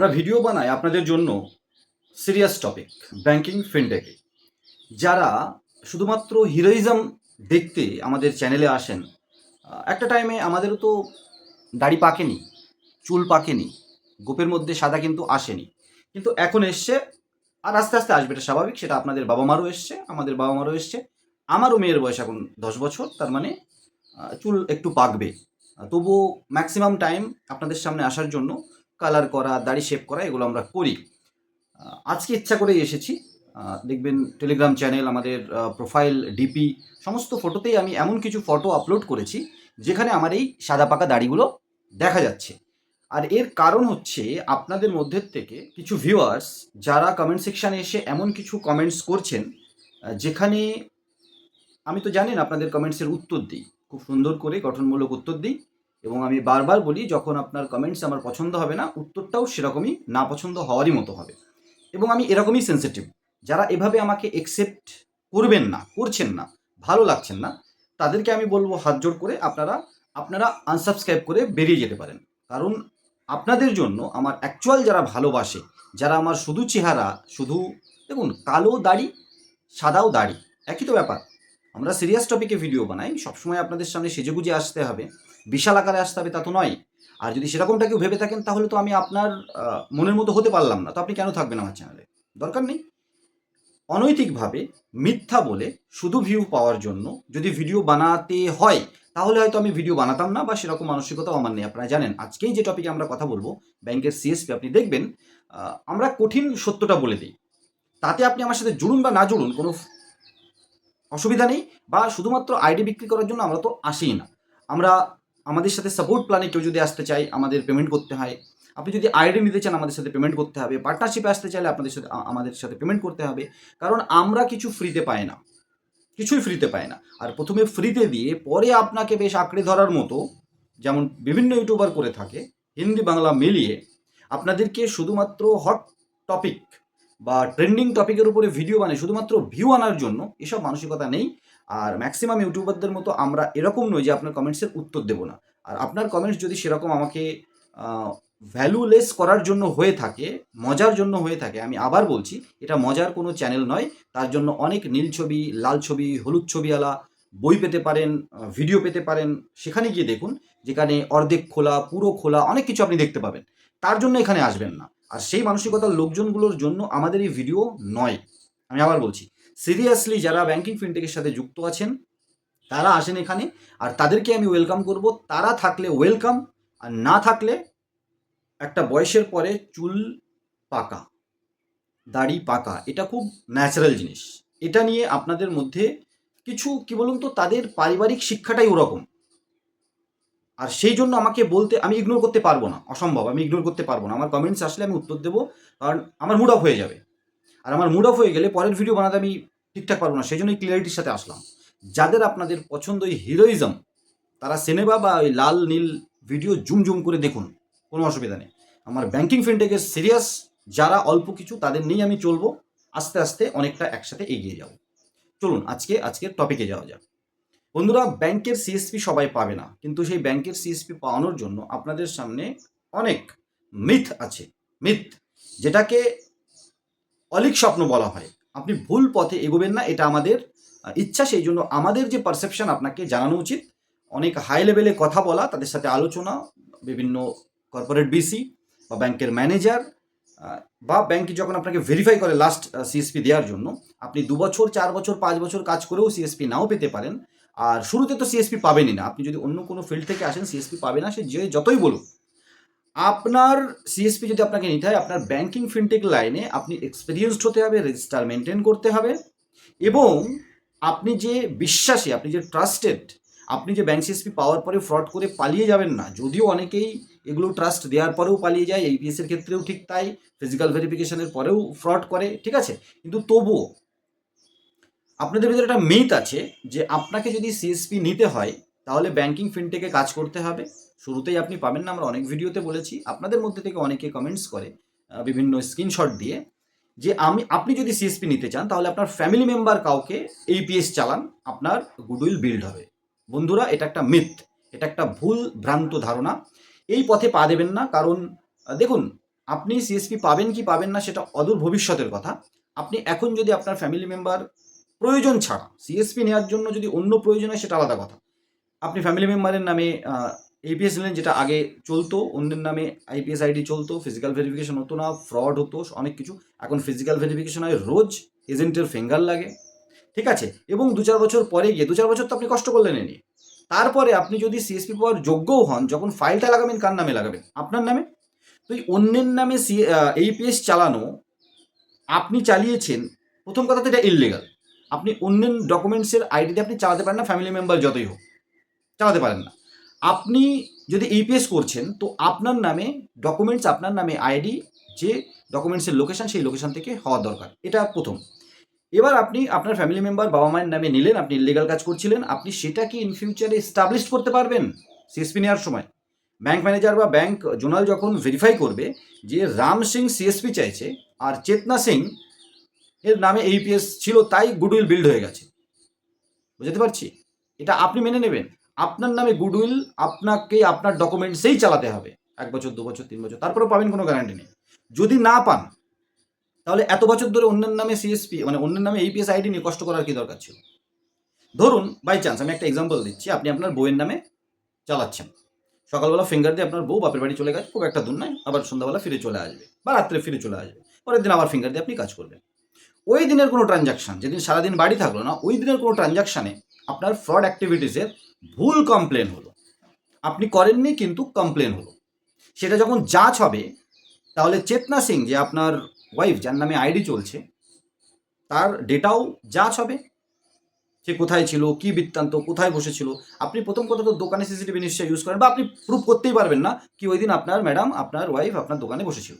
আমরা ভিডিও বানাই আপনাদের জন্য সিরিয়াস টপিক, ব্যাংকিং, ফিনটেকে যারা শুধুমাত্র হিরোইজম দেখতে আমাদের চ্যানেলে আসেন একটা টাইমে আমাদেরও তো দাড়ি পাকেনি, চুল পাকেনি, গোপের মধ্যে সাদা কিন্তু আসেনি। কিন্তু এখন এসছে আর আস্তে আস্তে আসবে, এটা স্বাভাবিক, সেটা আপনাদের বাবা মারও এসছে, আমাদের বাবা মারও এসছে। আমারও মেয়ের বয়স এখন দশ বছর, তার মানে চুল একটু পাকবে। তবুও ম্যাক্সিমাম টাইম আপনাদের সামনে আসার জন্য কালার করা, দাড়ি শেপ করা, এগুলো আমরা করি। আজকে ইচ্ছা করেই এসেছি। দেখবেন টেলিগ্রাম চ্যানেল আমাদের প্রোফাইল ডিপি সমস্ত ফটোতেই আমি এমন কিছু ফটো আপলোড করেছি, যেখানে আমার এই সাদা পাকা দাড়িগুলো দেখা যাচ্ছে। আর এর কারণ হচ্ছে, আপনাদের মধ্যে থেকে কিছু ভিউয়ার্স যারা কমেন্ট সেকশানে এসে এমন কিছু কমেন্টস করছেন যেখানে আমি তো জানেন আপনাদের কমেন্টসের উত্তর দিই। খুব সুন্দর করে গঠনমূলক উত্তর দিই। এবং আমি বারবার বলি, যখন আপনার কমেন্টস আমার পছন্দ হবে না, উত্তরটাও সেরকমই না পছন্দ হওয়ারই মতো হবে। এবং আমি এরকমই সেন্সিটিভ যারা এভাবে আমাকে একসেপ্ট করবেন না, করছেন না, ভালো লাগছেন না, তাদেরকে আমি বলব হাত জোড় করে আপনারা আপনারা আনসাবস্ক্রাইব করে বেরিয়ে যেতে পারেন। কারণ আপনাদের জন্য আমার অ্যাকচুয়াল যারা ভালোবাসে, যারা আমার শুধু চেহারা, শুধু দেখুন, কালো দাড়ি, সাদাও দাড়ি, একই তো ব্যাপার। আমরা সিরিয়াস টপিকে ভিডিও বানাই, সবসময় আপনাদের সামনে সেজেগুজে আসতে হবে, বিশাল আকারে আসতে হবে, তা তো নয়। আর যদি সেরকমটা কেউ ভেবে থাকেন, তাহলে তো আমি আপনার মনের মতো হতে পারলাম না। তো আপনি কেন থাকবেন আমার চ্যানেলে দরকার নেই। অনৈতিকভাবে মিথ্যা বলে শুধু ভিউ পাওয়ার জন্য যদি ভিডিও বানাতে হয়, তাহলে হয়তো আমি ভিডিও বানাতাম না বা সেরকম মানসিকতাও আমার নেই। আপনারা জানেন, আজকেই যে টপিকে আমরা কথা বলব, ব্যাংকের সিএসপি আপনি দেখবেন আমরা কঠিন সত্যটা বলে দিই। তাতে আপনি আমার সাথে জুড়ুন বা না জুড়ুন, কোনো অসুবিধা নেই বা শুধুমাত্র আইডি বিক্রি করার জন্য আমরা তো আসিই না। আমরা আমাদের সাথে সাপোর্ট প্ল্যানে কেউ যদি আসতে চাই আমাদের পেমেন্ট করতে হয়। আপনি যদি আইডি নিতে চান, আমাদের সাথে পেমেন্ট করতে হবে। পার্টনারশিপে আসতে চাইলে আপনাদের সাথে আমাদের সাথে পেমেন্ট করতে হবে। কারণ আমরা কিছু ফ্রিতে পাই না। কিছুই ফ্রিতে পাই না। আর প্রথমে ফ্রিতে দিয়ে পরে আপনাকে বেশ আঁকড়ে ধরার মতো যেমন বিভিন্ন ইউটিউবার করে থাকে, হিন্দি বাংলা মিলিয়ে আপনাদেরকে শুধুমাত্র হট টপিক বা ট্রেন্ডিং টপিকের উপরে ভিডিও বানায়, শুধুমাত্র ভিউ আনার জন্য, এসব মানসিকতা নেই। আর ম্যাক্সিমাম ইউটিউবারদের মতো আমরা এরকম নই যে আপনার কমেন্টসের উত্তর দেবো না। আর আপনার কমেন্টস যদি সেরকম আমাকে ভ্যালুলেস করার জন্য হয়ে থাকে, মজার জন্য হয়ে থাকে, আমি আবার বলছি, এটা মজার কোনো চ্যানেল নয়। তার জন্য অনেক নীল ছবি, লাল ছবি, হলুদ ছবিওয়ালা বই পেতে পারেন ভিডিও পেতে পারেন। সেখানে গিয়ে দেখুন, যেখানে অর্ধেক খোলা, পুরো খোলা, অনেক কিছু আপনি দেখতে পাবেন। তার জন্য এখানে আসবেন না। আর সেই মানসিকতার লোকজনগুলোর জন্য আমাদের এই ভিডিও নয়। আমি আবার বলছি সিরিয়াসলি যারা ব্যাংকিং ফিনটেকের সাথে যুক্ত আছেন, তারা আসেন এখানে, আর তাদেরকে আমি ওয়েলকাম করব। তারা থাকলে ওয়েলকাম আর না থাকলে একটা বয়সের পরে চুল পাকা, দাড়ি পাকা, এটা খুব ন্যাচারাল জিনিস। এটা নিয়ে আপনাদের মধ্যে কিছু, কি বলুন তো, তাদের পারিবারিক শিক্ষাটাই ওরকম। আর সেই জন্য আমাকে বলতে, আমি ইগনোর করতে পারব না। অসম্ভব, আমি ইগনোর করতে পারব না। আমার কমেন্টস আসলে আমি উত্তর দেবো, কারণ আমার মুড অফ হয়ে যাবে। আর আমার মুড অফ হয়ে গেলে পরের ভিডিও বানাতে আমি ঠিকঠাক পারব না সেই জন্য ক্লিয়ারিটির সাথে আসলাম। যাদের আপনাদের পছন্দ ওই হিরোইজম তারা সিনেমা বা ওই লাল, নীল ভিডিও জুম জুম করে দেখুন, কোনো অসুবিধা নেই। আমার ব্যাংকিং ফিনটেকের সিরিয়াস যারা অল্প কিছু, তাদের নিয়ে আমি চলবো। আস্তে আস্তে অনেকটা একসাথে এগিয়ে যাব। চলুন, আজকে, আজকের টপিকে যাওয়া যাক। বন্ধুরা, ব্যাংকের সিএসপি সবাই পাবে না। কিন্তু সেই ব্যাংকের সিএসপি পাওয়ানোর জন্য আপনাদের সামনে অনেক মিথ আছে। মিথ যেটাকে অলিক স্বপ্ন বলা হয়। আপনি ভুল পথে এগোবেন না, এটা আমাদের ইচ্ছা। সেই জন্য আমাদের যে পারসেপশন আপনাকে জানানো উচিত, অনেক হাই লেভেলে কথা বলা, তাদের সাথে আলোচনা, বিভিন্ন কর্পোরেট বিসি বা ব্যাংকের ম্যানেজার বা ব্যাংক যখন আপনাকে ভেরিফাই করে লাস্ট সিএসপি দেওয়ার জন্য, আপনি দু বছর, চার বছর, পাঁচ বছর কাজ করেও সিএসপি নাও পেতে পারেন। আর শুরুতে তো সিএসপি পাবেনই না। আপনি যদি অন্য কোনো ফিল্ড থেকে আসেন সিএসপি পাবে না, সে যে যতই বলুক। আপনার সিএসপি যদি আপনাকে নিতে হয়, আপনার ব্যাংকিং ফিনটেক লাইনে আপনি এক্সপিরিয়েন্সড হতে হবে রেজিস্টার মেনটেন করতে হবে এবং আপনি যে বিশ্বাসী, আপনি যে ট্রাস্টেড আপনি যে ব্যাংক সিএসপি পাওয়ার পরে ফ্রড করে পালিয়ে যাবেন না, যদিও অনেকেই এগুলো ট্রাস্ট দেওয়ার পরেও পালিয়ে যায় এইপিএস এর ক্ষেত্রেও ঠিক তাই ফিজিক্যাল ভেরিফিকেশনের পরেও ফ্রড করে, ঠিক আছে? কিন্তু তবুও আপনাদের ভিতরে একটা মিথ আছে যে আপনাকে যদি সিএসপি নিতে হয়, তাহলে ব্যাংকিং ফিনটেকে কাজ করতে হবে। শুরুতেই আপনি পাবেন না, আমরা অনেক ভিডিওতে বলেছি। আপনাদের মধ্যে থেকে অনেকে কমেন্টস করে বিভিন্ন স্ক্রিনশট দিয়ে যে আমি, আপনি যদি সিএসপি নিতে চান, তাহলে আপনার ফ্যামিলি মেম্বার কাউকে এইপিএস চালান, আপনার গুডউইল বিল্ড হবে। বন্ধুরা, এটা একটা মিথ এটা একটা ভুল ভ্রান্ত ধারণা। এই পথে পা দেবেন না, কারণ দেখুন, আপনি সিএসপি পাবেন কি পাবেন না, সেটা অদূর ভবিষ্যতের কথা। আপনি এখন যদি আপনার ফ্যামিলি মেম্বার প্রয়োজন ছাড়া সিএসপি নেওয়ার জন্য যদি অন্য প্রয়োজন হয় সেটা আলাদা কথা। আপনি ফ্যামিলি মেম্বারের নামে এপিএস নিলেন যেটা আগে চলতো অন্যের নামে আইপিএস আইডি চলতো ফিজিক্যাল ভেরিফিকেশন হতো না ফ্রড হতো, অনেক কিছু। এখন ফিজিক্যাল ভেরিফিকেশন হয়, রোজ এজেন্টের ফিঙ্গার লাগে। ঠিক আছে? এবং দু চার বছর পরে গিয়ে, দু চার বছর তো আপনি কষ্ট করলেন এনে তারপরে আপনি যদি সিএসপি পাওয়ার যোগ্যও হন, যখন ফাইলটা লাগাবেন, কার নামে লাগাবেন? আপনার নামে? তো এই অন্যের নামে সি এইপিএস চালানো, আপনি চালিয়েছেন, প্রথম কথা তো এটা ইললিগাল আপনি অন্যের ডকুমেন্টসের আইডিতে আপনি চালাতে পারেন না ফ্যামিলি মেম্বার যতই হোক। চালাতে পারেন না। আপনি যদি ইপিএস করছেন, তো আপনার নামে ডকুমেন্টস আপনার নামে আইডি যে ডকুমেন্টসের লোকেশন সেই লোকেশন থেকে হওয়া দরকার। এটা প্রথম। এবার আপনি আপনার ফ্যামিলি মেম্বার বাবা মায়ের নামে নিলেন, আপনি ইলিগাল কাজ করছিলেন, আপনি সেটা কি ইন ফিউচারে এস্টাবলিশ করতে পারবেন সিএসপি নেওয়ার সময়। ব্যাংক ম্যানেজার বা ব্যাংক জোনাল যখন ভেরিফাই করবে যে রাম সিং সিএসপি চাইছে, আর চেতনা সিং এর নামে এইপিএস ছিল, তাই গুডউইল বিল্ড হয়ে গেছে। বুঝতে পারছি? এটা আপনি মেনে নেবেন। আপনার নামে গুডউইল আপনাকে আপনার ডকুমেন্টসেই চালাতে হবে। এক বছর, দু বছর, তিন বছর, তারপরেও পাবেন কোনো গ্যারান্টি নেই। যদি না পান, তাহলে এত বছর ধরে অন্যের নামে সিএসপি মানে অন্যের নামে এইপিএস আইডি নিয়ে কষ্ট করার কি দরকার ছিল? ধরুন বাই চান্স আমি একটা এক্সাম্পল দিচ্ছি। আপনি আপনার বউয়ের নামে চালাচ্ছেন। সকালবেলা ফিঙ্গার দিয়ে আপনার বউ বাপের বাড়ি চলে গেছে, খুব একটা দূর নয়। আবার সন্ধ্যাবেলা ফিরে চলে আসবে বা রাত্রে ফিরে চলে আসবে। পরের দিন আবার ফিঙ্গার দিয়ে আপনি কাজ করবেন। ওই দিনের কোনো ট্রানজাকশন যেদিন সারাদিন বাড়ি থাকল না, ওই দিনের কোনো ট্রানজাকশানে আপনার ফ্রড অ্যাক্টিভিটিসের ভুল কমপ্লেন হলো। আপনি করেননি কিন্তু কমপ্লেন হলো। সেটা যখন যাচ হবে, তাহলে চেতনা সিং যে আপনার ওয়াইফ যার নামে আইডি চলছে, তার ডেটাও যাচ হবে। সে কোথায় ছিল, কি বৃত্তান্ত, কোথায় বসেছিল? আপনি প্রথম কথা তো দোকানে সিসিটিভি নিশ্চয়ই ইউজ করেন বা আপনি প্রুভ করতেই পারবেন না কি ওই দিন আপনার ম্যাডাম আপনার ওয়াইফ আপনার দোকানে বসেছিল।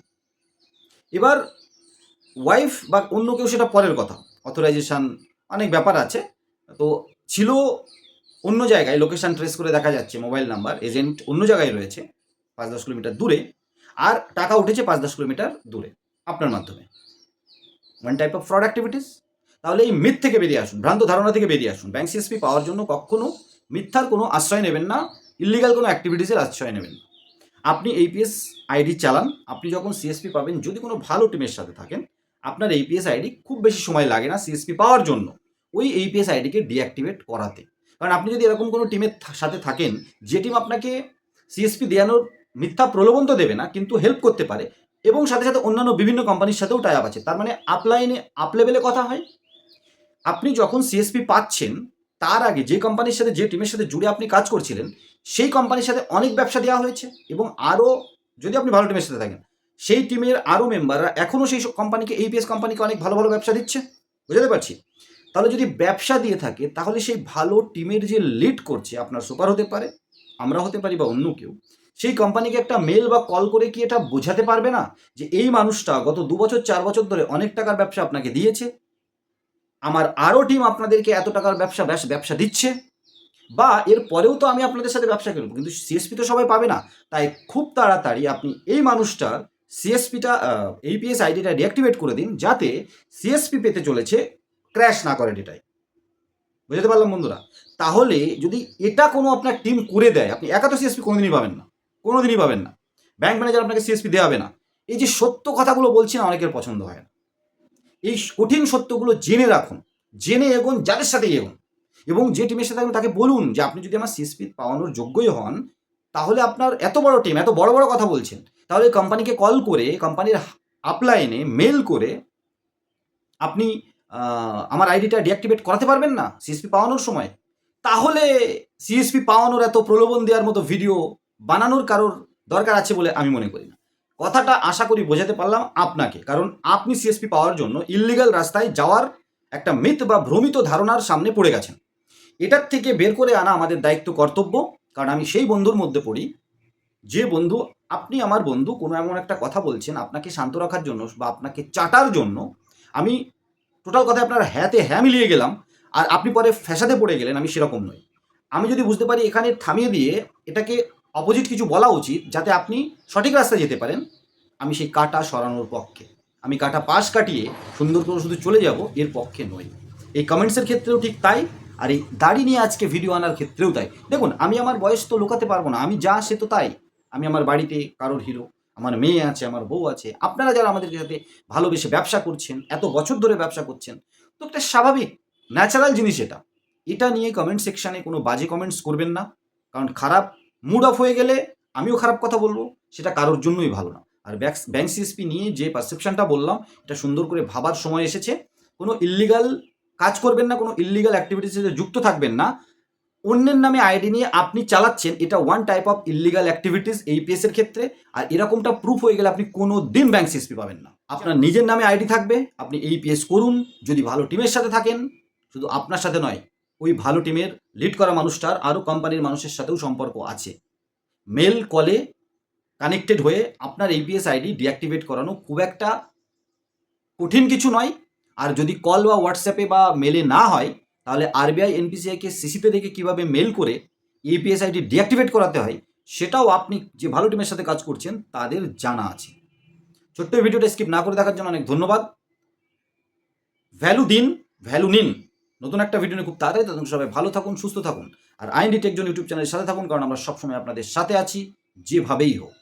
এবার ওয়াইফ বা অন্য কেউ সেটা পরের কথা। অথরাইজেশন অনেক ব্যাপার আছে। তো ছিল অন্য জায়গায় লোকেশন ট্রেস করে দেখা যাচ্ছে মোবাইল নাম্বার এজেন্ট অন্য জায়গায় রয়েছে, পাঁচ দশ কিলোমিটার দূরে, আর টাকা উঠেছে পাঁচ দশ কিলোমিটার দূরে, আপনার মাধ্যমে। One type of fraud activities তাহলে এই মিথ থেকে বেরিয়ে আসুন, ভ্রান্ত ধারণা থেকে বেরিয়ে আসুন। ব্যাংক সিএসপি পাওয়ার জন্য কখনো মিথ্যার কোনো আশ্রয় নেবেন না ইলিগাল কোনো অ্যাক্টিভিটিসের আশ্রয় নেবেন না। আপনি এইপিএস আইডি চালান, আপনি যখন সিএসপি পাবেন, যদি কোনো ভালো টিমের সাথে থাকেন আপনার এইপিএস আইডি খুব বেশি সময় লাগে না সিএসপি পাওয়ার জন্য। ওই এইপিএস আইডিকে ডিঅ্যাক্টিভেট করাতে। কারণ আপনি যদি এরকম কোনো টিমের সাথে থাকেন, যে টিম আপনাকে সিএসপি দেওয়ানোর মিথ্যা প্রলোভন তো দেবে না, কিন্তু হেল্প করতে পারে। এবং সাথে সাথে অন্যান্য বিভিন্ন কোম্পানির সাথেও টাই আপ আছে। তার মানে আপলাইনে আপ লেভেলে কথা হয়। আপনি যখন সিএসপি পাচ্ছেন, তার আগে যে কোম্পানির সাথে, যে টিমের সাথে জুড়ে আপনি কাজ করছিলেন, সেই কোম্পানির সাথে অনেক ব্যবসা দেওয়া হয়েছে। এবং আরও যদি আপনি ভালো টিমের সাথে থাকেন সেই টিমের আরও মেম্বাররা এখনও সেই কোম্পানিকে এইপিএস কোম্পানিকে অনেক ভালো ভালো ব্যবসা দিচ্ছে। বুঝতে পারছি? তাহলে যদি ব্যবসা দিয়ে থাকে, তাহলে সেই ভালো টিমের যে লিড করছে, আপনার সুপার হতে পারে, আমরা হতে পারি বা অন্য কেউ, সেই কোম্পানিকে একটা মেল বা কল করে কি এটা বোঝাতে পারবে না? যে এই মানুষটা গত দু বছর, চার বছর ধরে অনেক টাকার ব্যবসা আপনাকে দিয়েছে, আমার আরও টিম আপনাদেরকে এত টাকার ব্যবসা ব্যবসা দিচ্ছে, বা এর পরেও তো আমি আপনাদের সাথে ব্যবসা করব কিন্তু সিএসপি তো সবাই পাবে না। তাই খুব তাড়াতাড়ি আপনি এই মানুষটার সিএসপিটা এইপিএস আইডিটা ডিঅ্যাক্টিভেট করে দিন যাতে সিএসপি পেতে চলেছে ক্র্যাশ না করে ডেটায় বুঝতে পারলাম বন্ধুরা? তাহলে যদি এটা কোনো আপনার টিম করে দেয়, আপনি একা তো সিএসপি কোনোদিনই পাবেন না, কোনোদিনই পাবেন না। ব্যাংক ম্যানেজার আপনাকে সিএসপি দেওয়াবে না। এই যে সত্য কথাগুলো বলছি না, অনেকের পছন্দ হয় না। এই কঠিন সত্যগুলো জেনে রাখুন, জেনে এগোন, যাদের সাথে এগোন। এবং যে টিমের সাথে তাকে বলুন যে, আপনি যদি আমার সিএসপি পাওয়ানোর যোগ্যই হন তাহলে আপনার এত বড় টিম এত বড় বড় কথা বলছেন, তাহলে কোম্পানিকে কল করে কোম্পানির আপলাইনে মেল করে আপনি আমার আইডিটা ডিঅ্যাক্টিভেট করাতে পারবেন না সিএসপি পাওয়ানোর সময়? তাহলে সিএসপি পাওয়ানোর এত প্রলোভন দেওয়ার মতো ভিডিও বানানোর কারোর দরকার আছে বলে আমি মনে করি না। কথাটা আশা করি বোঝাতে পারলাম আপনাকে, কারণ আপনি সিএসপি পাওয়ার জন্য ইল্লিগাল রাস্তায় যাওয়ার একটা মিথ বা ভ্রমিত ধারণার সামনে পড়ে গেছেন। এটার থেকে বের করে আনা আমাদের দায়িত্ব, কর্তব্য। কারণ আমি সেই বন্ধুর মধ্যে পড়ি। যে বন্ধু, আপনি আমার বন্ধু, কোনো এমন একটা কথা বলছেন, আপনাকে শান্ত রাখার জন্য বা আপনাকে চাটার জন্য, আমি টোটাল কথায় আপনার হ্যাঁতে হ্যাঁ মিলিয়ে গেলাম, আর আপনি পরে ফ্যাসাদে পড়ে গেলেন, আমি সেরকম নই। আমি যদি বুঝতে পারি এখানে থামিয়ে দিয়ে এটাকে অপোজিট কিছু বলা উচিত, যাতে আপনি সঠিক রাস্তায় যেতে পারেন, আমি সেই কাটা সরানোর পক্ষে। আমি কাটা পাশ কাটিয়ে সুন্দর করে শুধু চলে যাব, এর পক্ষে নই। এই কমেন্টসের ক্ষেত্রেও ঠিক তাই। আর এই দাড়ি নিয়ে আজকে ভিডিও আনার ক্ষেত্রেও তাই। দেখুন, আমি আমার বয়স তো লুকাতে পারব না, আমি যা, সে তো তাই। আমি আমার বাড়িতে কারোর হিরো আমার মেয়ে আছে, আমার বউ আছে, আপনারা যারা আমাদের সাথে ভালোবেসে ব্যবসা করছেন, এত বছর ধরে ব্যবসা করছেন, তো একটা স্বাভাবিক ন্যাচারাল জিনিস এটা। এটা নিয়ে কমেন্ট সেকশানে কোনো বাজে কমেন্টস করবেন না, কারণ খারাপ মুড অফ হয়ে গেলে আমিও খারাপ কথা বলব, সেটা কারোর জন্যই ভালো না। আর ব্যাংক ব্যাংক সিএসপি নিয়ে যে পারসেপশনটা বললাম, এটা সুন্দর করে ভাবার সময় এসেছে, কোনো ইল্লিগাল কাজ করবেন না কোনো ইল্লিগাল অ্যাক্টিভিটিসে যুক্ত থাকবেন না। অন্যের নামে আইডি নিয়ে আপনি চালাচ্ছেন এটা one type of illegal activities AEPS এর ক্ষেত্রে। আর এরকমটা প্রুফ হয়ে গেলে আপনি কোনো দিন ব্যাংক সিএসপি পাবেন না। আপনার নিজের নামে আইডি থাকবে আপনি এইপিএস করুন যদি ভালো টিমের সাথে থাকেন শুধু আপনার সাথে নয় ওই ভালো টিমের লিড করা মানুষটার আরও কোম্পানির মানুষের সাথেও সম্পর্ক আছে। মেল কলে কানেক্টেড হয়ে আপনার এইপিএস আইডি ডিঅ্যাক্টিভেট করানো খুব একটা কঠিন কিছু নয়। আর যদি কল বা হোয়াটসঅ্যাপে বা মেলে না হয়, তাহলে আরবিআই এনপিসিআইকে সিসিতে দেখে কীভাবে মেল করে ইপিএস আইডি ডিঅ্যাক্টিভেট করাতে হয়, সেটাও আপনি যে ভালো টিমের সাথে কাজ করছেন, তাদের জানা আছে। ছোট্ট ভিডিওটা স্কিপ না করে দেখার জন্য অনেক ধন্যবাদ। ভ্যালু দিন ভ্যালু নিন নতুন একটা ভিডিও নিয়ে খুব তাড়াতাড়ি তখন সবাই ভালো থাকুন, সুস্থ থাকুন। আর আইন ডিটেকজন ইউটিউব চ্যানেলের সাথে থাকুন, কারণ আমরা সবসময় আপনাদের সাথে আছি, যেভাবেই হোক।